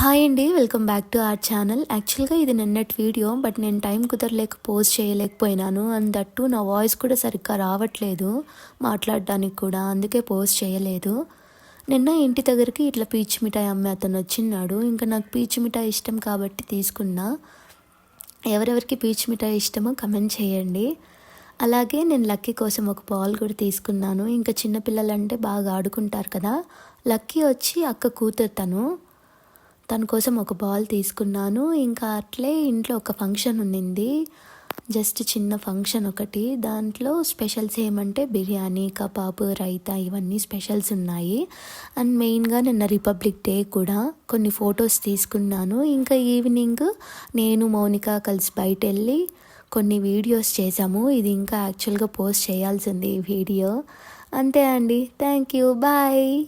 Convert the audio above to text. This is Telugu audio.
హాయ్ అండి welcome back to our channel. యాక్చువల్గా ఇది నిన్నటి వీడియో బట్ నేను టైం కుదరలేక పోస్ట్ చేయలేకపోయినాను. అండ్ దట్టు నా వాయిస్ కూడా సరిగ్గా రావట్లేదు మాట్లాడడానికి కూడా అందుకే పోస్ట్ చేయలేదు. నిన్న ఇంటి దగ్గరికి ఇట్లా పీచు మిఠాయి అమ్మే అతను వచ్చిన్నాడు. ఇంకా నాకు పీచు మిఠాయి ఇష్టం కాబట్టి తీసుకున్నా. ఎవరెవరికి పీచు మిఠాయి ఇష్టమో కమెంట్ చేయండి. అలాగే నేను లక్కీ కోసం ఒక బాల్ కూడా తీసుకున్నాను. ఇంకా చిన్నపిల్లలంటే బాగా ఆడుకుంటారు కదా. లక్కీ వచ్చి అక్క కూతురు తను. తన కోసం ఒక బాల్ తీసుకున్నాను. ఇంకా అట్లే ఇంట్లో ఒక ఫంక్షన్ ఉండింది. జస్ట్ చిన్న ఫంక్షన్ ఒకటి. దాంట్లో స్పెషల్స్ ఏమంటే బిర్యానీ కబాబ్ రైతా ఇవన్నీ స్పెషల్స్ ఉన్నాయి. అండ్ మెయిన్గా నిన్న రిపబ్లిక్ డే కూడా కొన్ని ఫొటోస్ తీసుకున్నాను. ఇంకా ఈవినింగ్ నేను మౌనిక కలిసి బయట వెళ్ళి కొన్ని వీడియోస్ చేసాము ఇది ఇంకా యాక్చువల్గా పోస్ట్ చేయాల్సింది ఈ వీడియో. అంతే అండి. Thank you. బాయ్.